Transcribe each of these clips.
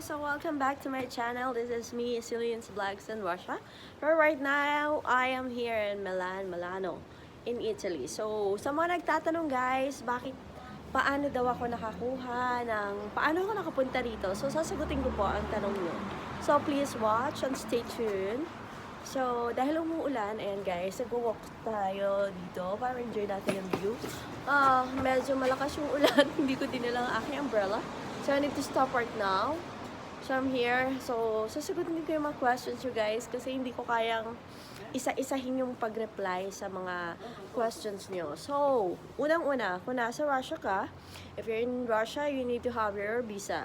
so welcome back to my channel. This is me, Cillian's Vlogs in Russia. But right now, I am here in Milan, Milano, in Italy. So, sa mga nagtatanong guys, bakit paano daw ako nakakuha ng, paano ako nakapunta rito? So, sasagutin ko po ang tanong nyo. So, please watch and stay tuned. So, dahil umuulan, ayan guys, nag-walk tayo dito para enjoy natin yung view. Ah, medyo malakas yung ulan, hindi ko dinala ang aking umbrella. So, I need to stop right now. So, I'm here. So, sasagutin ko yung mga questions you guys kasi hindi ko kayang isa-isahin yung pag-reply sa mga questions nyo. So, unang-una, kung nasa Russia ka, if you're in Russia, you need to have your visa.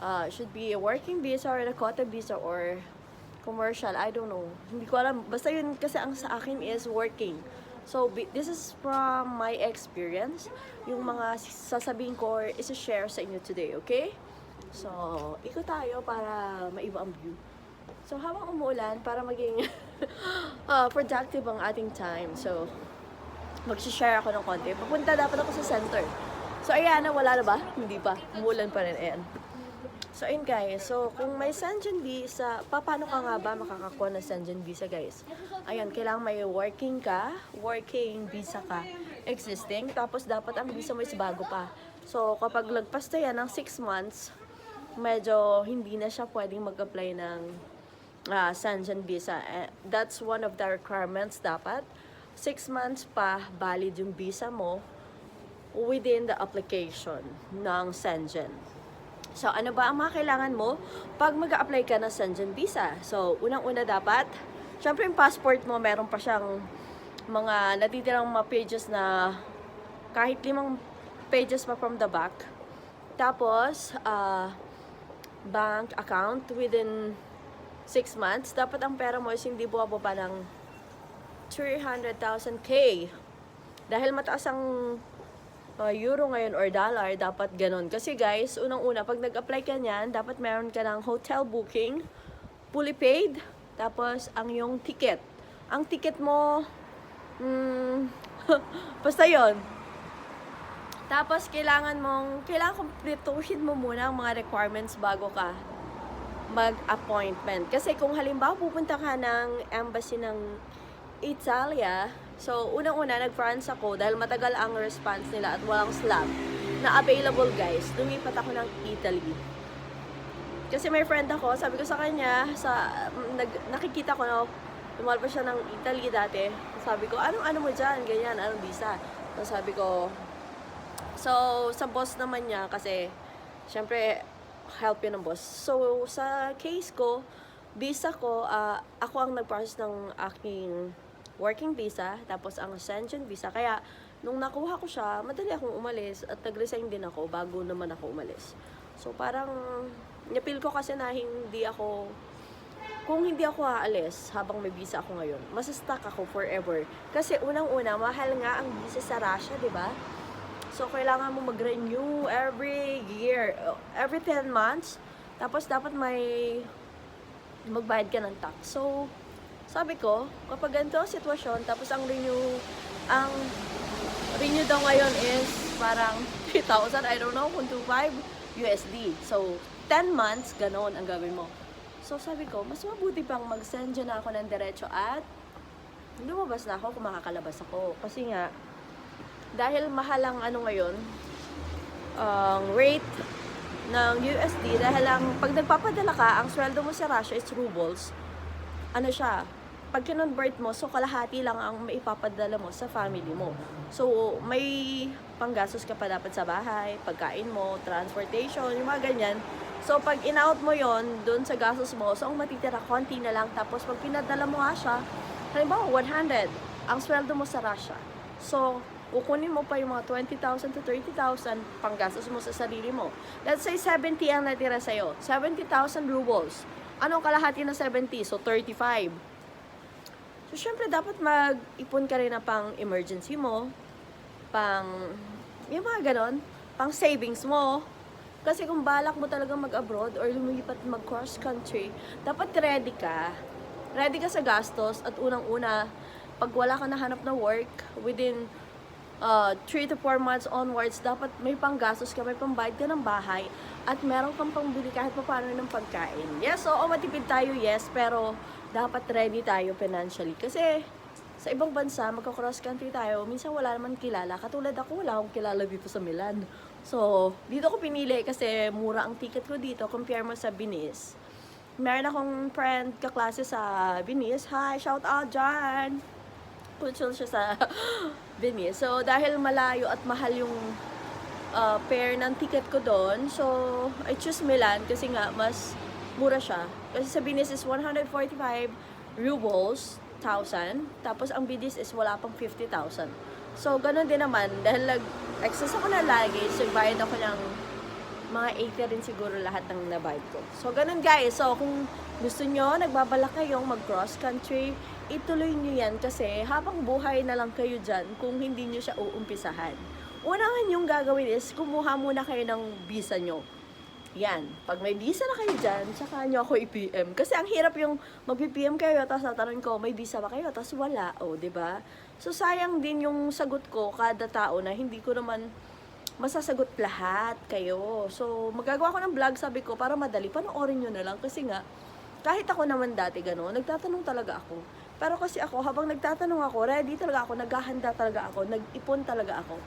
Uh, should be a working visa or a quota visa or commercial. I don't know. Hindi ko alam. Basta yun kasi ang sa akin is working. So, this is from my experience. Yung mga sasabihin ko or isa-share sa inyo today, okay? So, ikot tayo para maiba ang view. So, habang umuulan, para maging ah, productive ang ating time. So, mag-share ako ng konti. Papunta dapat ako sa center. So, ayan na, wala na ba? Hindi pa. Umuulan pa rin. Ayan. So, ayun guys. So, kung may Sanjan visa, pa, paano ka nga ba makakakuha ng Sanjan visa guys? Ayan, kailangan may working ka, working visa ka, existing, tapos dapat ang visa mo is bago pa. So, kapag lagpas na yan ng 6 months, medyo hindi na siya pwedeng mag-apply ng uh, Sanjan visa. Eh, that's one of the requirements dapat. 6 months pa valid yung visa mo within the application ng Sanjan. So, ano ba ang mga kailangan mo pag mag apply ka ng Sanjan Visa? So, unang-una dapat, syempre yung passport mo, meron pa siyang mga natitirang mga pages na kahit limang pages pa from the back. Tapos, ah, bank account within 6 months. Dapat ang pera mo is hindi bumababa ng 300,000K. Dahil mataas ang uh, euro ngayon or dollar, dapat ganun. Kasi guys, unang-una, pag nag-apply ka niyan, dapat meron ka ng hotel booking, fully paid, tapos ang yung ticket. Ang ticket mo, mm, basta yon. Tapos, kailangan mong, kailangan kumpletuhin mo muna ang mga requirements bago ka mag-appointment. Kasi kung halimbawa pupunta ka ng embassy ng Italia, so unang-una nag-France ako dahil matagal ang response nila at walang slot na available guys. Lumipat ako ng Italy. Kasi may friend ako, sabi ko sa kanya, sa nag, nakikita ko na lumalabas siya ng Italy dati. Sabi ko, anong ano mo dyan? Ganyan, anong visa? So, sabi ko, so sa boss naman niya kasi syempre help yun ng boss. So sa case ko, visa ko, ah, ako ang nag-process ng aking working visa, tapos ang ascension visa. Kaya, nung nakuha ko siya, madali akong umalis at nag-resign din ako bago naman ako umalis. So, parang, napil ko kasi na hindi ako, kung hindi ako aalis habang may visa ako ngayon, masistuck ako forever. Kasi unang-una, mahal nga ang visa sa Russia, di ba? So, kailangan mo mag-renew every year, every 10 months. Tapos, dapat may magbayad ka ng tax. So, sabi ko, kapag ganito ang sitwasyon, tapos ang renew, ang renew daw ngayon is parang 3,000, I don't know, kung 2,500 USD. So, 10 months, ganon ang gawin mo. So, sabi ko, mas mabuti pang mag-send dyan ako ng diretso at lumabas na ako kung makakalabas ako. Kasi nga, dahil mahal ang ano ngayon, ang rate ng USD, dahil ang pag nagpapadala ka, ang sweldo mo sa Russia is rubles, ano siya, pag kinonvert mo, so kalahati lang ang maipapadala mo sa family mo. So, may panggastos ka pa dapat sa bahay, pagkain mo, transportation, yung mga ganyan. So, pag in-out mo yon dun sa gastos mo, so ang matitira, konti na lang. Tapos, pag pinadala mo nga siya, halimbawa, 100, ang sweldo mo sa Russia. So, kukunin mo pa yung mga 20,000 to 30,000 panggastos mo sa sarili mo. Let's say 70 ang natira sa'yo. 70,000 rubles. Anong kalahati na 70? So, 35. So, syempre, dapat mag-ipon ka rin na pang emergency mo, pang, yung mga ganon, pang savings mo. Kasi kung balak mo talaga mag-abroad or lumipat mag-cross country, dapat ready ka. Ready ka sa gastos at unang-una, pag wala ka nahanap na work within uh, 3 to 4 months onwards, dapat may panggastos ka, may pambayad ka ng bahay, at meron kang pangbili kahit pa paano ng pagkain. Yes, oo, matipid tayo, yes, pero dapat ready tayo financially. Kasi sa ibang bansa, magka-cross country tayo, minsan wala naman kilala. Katulad ako, wala akong kilala dito sa Milan. So, dito ko pinili kasi mura ang ticket ko dito compare mo sa Venice. Meron akong friend kaklase sa Venice. Hi, shout out dyan! Punchul siya sa Venice. So, dahil malayo at mahal yung uh, pair ng ticket ko doon, so, I choose Milan kasi nga, mas mura siya. Kasi sa Venice is 145 rubles, 1,000. Tapos, ang Venice is wala pang 50,000. So, ganun din naman. Dahil nag-excess ako na luggage, nagbayad ako ng mga 80 rin siguro lahat ng nabayad ko. So, ganun guys. So, kung gusto nyo, nagbabalak kayong mag-cross country, ituloy nyo yan kasi habang buhay na lang kayo dyan kung hindi nyo siya uumpisahan. Unangan yung gagawin is, kumuha muna kayo ng visa nyo. Yan. Pag may visa na kayo dyan, tsaka nyo ako i-PM. Kasi ang hirap yung mag-PM kayo, tapos tatanungin ko, may visa ba kayo? Tapos wala. O, di ba? So, sayang din yung sagot ko kada tao na hindi ko naman masasagot lahat kayo. So, magagawa ko ng vlog, sabi ko, para madali, panoorin nyo na lang. Kasi nga, kahit ako naman dati gano'n, nagtatanong talaga ako. Pero kasi ako, habang nagtatanong ako, ready talaga ako, naghahanda talaga ako, nag-ipon talaga ako.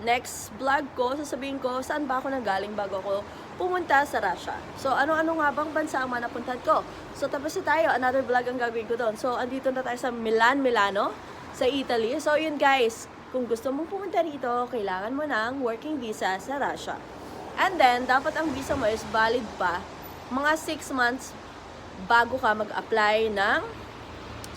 Next vlog ko, sasabihin ko, saan ba ako nanggaling bago ako pumunta sa Russia. So, ano-ano nga bang bansa ang manapuntahan ko? So, tapos na tayo, another vlog ang gagawin ko doon. So, andito na tayo sa Milan, Milano, sa Italy. So, yun guys, kung gusto mong pumunta rito, kailangan mo ng working visa sa Russia. And then, dapat ang visa mo is valid pa mga 6 months bago ka mag-apply ng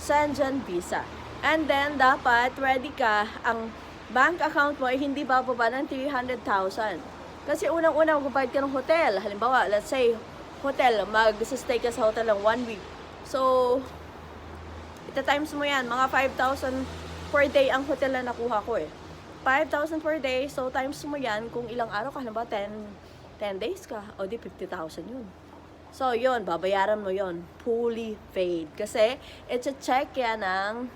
Schengen visa. And then, dapat ready ka, ang bank account mo ay hindi bababa ng 300,000. Kasi unang-una magbabayad ka ng hotel. Halimbawa, let's say, hotel, mag-stay ka sa hotel ng one week. So, ita times mo yan, mga 5,000 per day ang hotel na nakuha ko eh. 5,000 per day, so times mo yan kung ilang araw ka, halimbawa 10, 10 days ka, o di 50,000 yun. So, yun, babayaran mo yun. Fully paid. Kasi, iti-check yan ng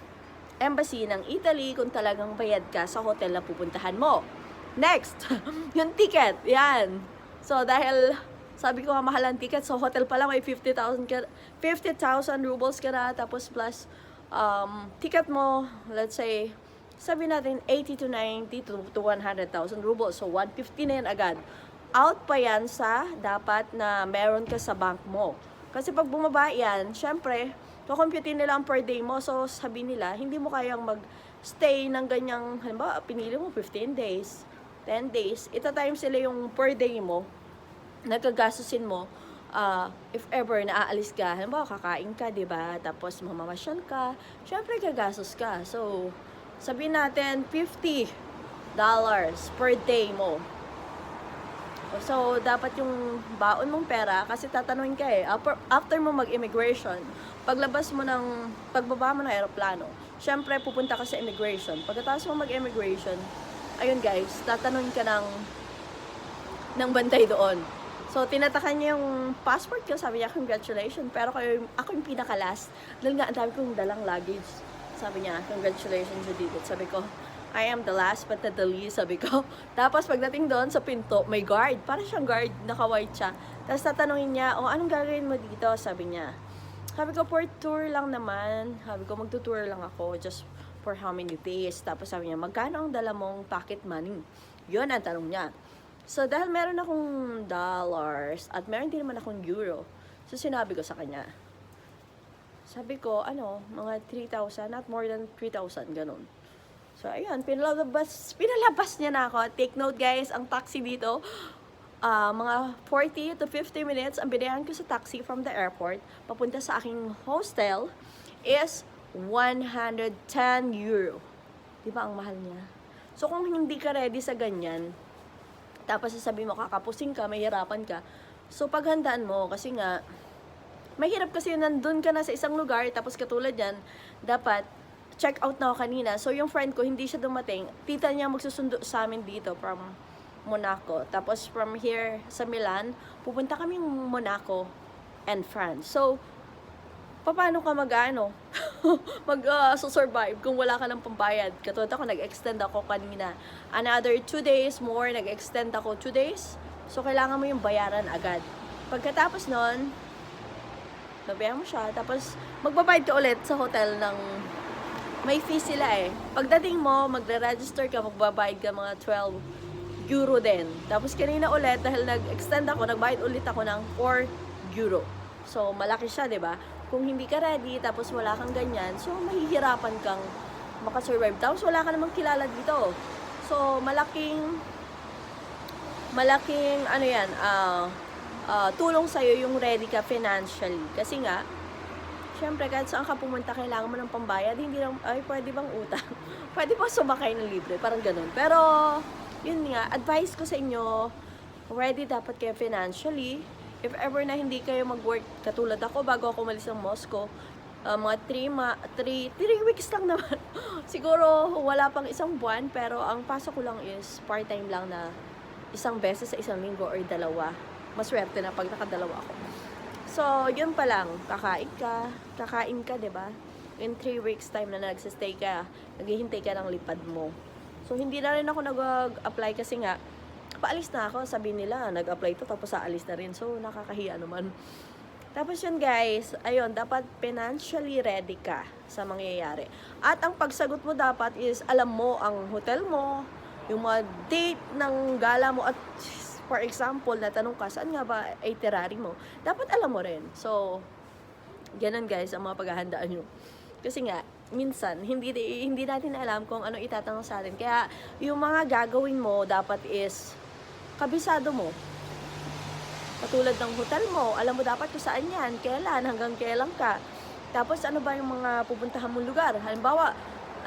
embassy ng Italy kung talagang bayad ka sa hotel na pupuntahan mo. Next, yung ticket. Yan. So, dahil sabi ko mahal ang ticket, so hotel pa lang may 50,000 ka, 50,000 rubles ka na, tapos plus um, ticket mo, let's say, sabi natin 80 to 90 to, to 100,000 rubles. So, 150 na yan agad. Out pa yan sa dapat na meron ka sa bank mo. Kasi pag bumaba yan, syempre, kukumputin nila ang per day mo. So, sabi nila, hindi mo kayang mag-stay ng ganyang, halimbawa, pinili mo 15 days, 10 days. Ita times sila yung per day mo, nagkagastusin mo, ah, if ever naaalis ka, halimbawa, kakain ka, di ba? Tapos, mamamasyal ka, syempre, gagastos ka. So, sabihin natin, 50 dollars per day mo. So, dapat yung baon mong pera, kasi tatanungin ka eh, after, after mo mag-immigration, paglabas mo ng, pagbaba mo ng aeroplano, syempre pupunta ka sa immigration. Pagkatapos mo mag-immigration, ayun guys, tatanungin ka ng, ng bantay doon. So, tinatakan niya yung passport ko, sabi niya, congratulations, pero kayo, ako yung pinaka-last, dahil nga, ang dami kong dalang luggage. Sabi niya, congratulations, Judith. Sabi ko, I am the last but not the least, sabi ko. Tapos pagdating doon sa pinto, may guard. Para siyang guard, naka-white siya. Tapos tatanungin niya, oh, anong gagawin mo dito? Sabi niya. Sabi ko, for tour lang naman. Sabi ko, magtutour lang ako, just for how many days. Tapos sabi niya, magkano ang dala mong pocket money? Yun ang tanong niya. So, dahil meron akong dollars at meron din naman akong euro, so sinabi ko sa kanya, sabi ko, ano, mga 3,000, not more than 3,000, ganun. So, ayun, pinalabas, pinalabas niya na ako. Take note, guys, ang taxi dito, ah, mga 40 to 50 minutes, ang binayan ko sa taxi from the airport, papunta sa aking hostel, is 110 euro. Di ba ang mahal niya? So, kung hindi ka ready sa ganyan, tapos sasabihin mo, kakapusing ka, mahirapan ka. So, paghandaan mo, kasi nga, mahirap kasi nandun ka na sa isang lugar, tapos katulad yan, dapat, check out na ako kanina. So, yung friend ko, hindi siya dumating. Tita niya magsusundo sa amin dito from Monaco. Tapos, from here sa Milan, pupunta kami Monaco and France. So, paano ka mag-ano? mag uh, kung wala ka ng pambayad. Katulad ako, nag-extend ako kanina. Another 2 days more, nag-extend ako 2 days. So, kailangan mo yung bayaran agad. Pagkatapos nun, babayaran mo siya. Tapos, magbabayad ka ulit sa hotel ng may fee sila eh. Pagdating mo, magre-register ka, magbabayad ka mga 12 euro din. Tapos kanina ulit, dahil nag-extend ako, nagbayad ulit ako ng 4 euro. So, malaki siya, di ba? Kung hindi ka ready, tapos wala kang ganyan, so mahihirapan kang makasurvive. Tapos wala ka namang kilala dito. So, malaking malaking ano yan, ah ah, tulong sa'yo yung ready ka financially. Kasi nga, syempre kahit saan ka pumunta, kailangan mo ng pambayad, hindi lang, ay pwede bang utang? pwede ba sumakay ng libre? Parang ganun. Pero, yun nga, advice ko sa inyo, ready dapat kayo financially. If ever na hindi kayo mag-work, katulad ako, bago ako umalis ng Moscow, ah, mga 3 ma 3 3 weeks lang naman. Siguro wala pang isang buwan pero ang pasok ko lang is part-time lang na isang beses sa isang linggo or dalawa. Maswerte na pag nakadalawa ako. So, yun pa lang, kakain ka, kakain ka, ba? In 3 weeks time na nagsistay ka, naghihintay ka ng lipad mo. So, hindi na rin ako nag-apply kasi nga, paalis na ako, sabi nila, nag-apply to tapos aalis na rin. So, nakakahiya naman. Tapos yun guys, ayun, dapat financially ready ka sa mangyayari. At ang pagsagot mo dapat is, alam mo ang hotel mo, yung mga date ng gala mo, at for example, natanong ka, saan nga ba itinerary mo? Dapat alam mo rin. So, ganun guys, ang mga paghahandaan nyo. Kasi nga, minsan, hindi, hindi natin alam kung ano itatanong sa atin. Kaya, yung mga gagawin mo, dapat is, kabisado mo. Katulad ng hotel mo, alam mo dapat kung saan yan, kailan, hanggang kailan ka. Tapos ano ba yung mga pupuntahan mong lugar? Halimbawa,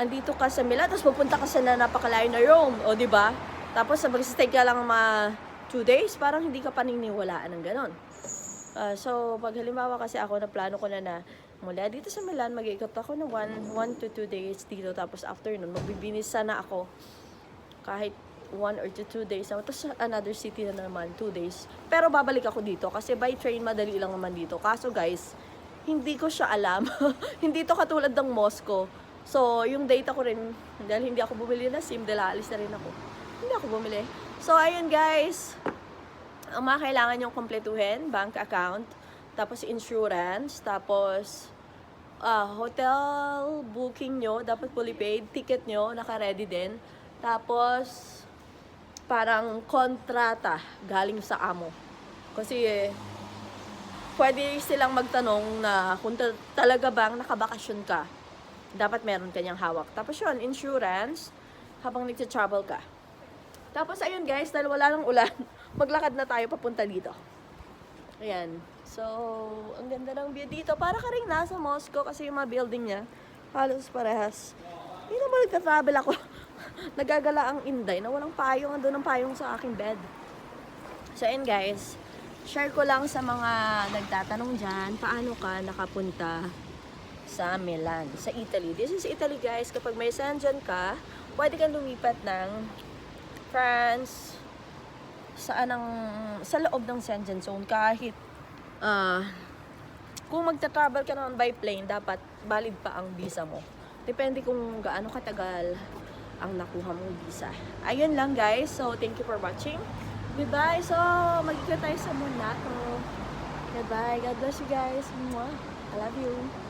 andito ka sa Milan, tapos pupunta ka sa na napakalayo na Rome, o di ba? Tapos mag-stay ka lang mga 2 days, parang hindi ka paniniwalaan ng ganon. Ah, so, pag halimbawa kasi ako na plano ko na na mula dito sa Milan, mag-ikot ako ng 1 to 2 days dito. Tapos after nun, magbibinis sana ako kahit 1 or 2 days. Tapos another city na naman, 2 days. Pero babalik ako dito kasi by train madali lang naman dito. Kaso guys, hindi ko siya alam. hindi to katulad ng Moscow. So, yung data ko rin, dahil hindi ako bumili na SIM, dahil aalis na rin ako. Hindi ako bumili. So, ayun guys. Ang mga kailangan nyong kompletuhin, bank account, tapos insurance, tapos ah, hotel booking nyo, dapat fully paid, ticket nyo, naka-ready din. Tapos, parang kontrata galing sa amo. Kasi, eh, pwede silang magtanong na kung ta- talaga bang nakabakasyon ka, dapat meron kanyang hawak. Tapos yun, insurance, habang nagsa-travel ka. Tapos ayun guys, dahil wala nang ulan, maglakad na tayo papunta dito. Ayan. So, ang ganda ng view dito. Para ka rin nasa Moscow kasi yung mga building niya, halos parehas. Hindi naman nagta-travel ako. Nagagala ang Inday na walang payong. Ando ng payong sa aking bed. So, ayun guys. Share ko lang sa mga nagtatanong dyan, paano ka nakapunta sa Milan, sa Italy. This is Italy guys. Kapag may Schengen ka, pwede kang lumipat ng France, saan ang, sa loob ng Schengen zone kahit ah kung magta-travel ka naman by plane, dapat valid pa ang visa mo. Depende kung gaano katagal ang nakuha mong visa. Ayun lang guys. So, thank you for watching. Goodbye. So, magkikita tayo sa Monaco. Goodbye. God bless you guys. Mwah. I love you.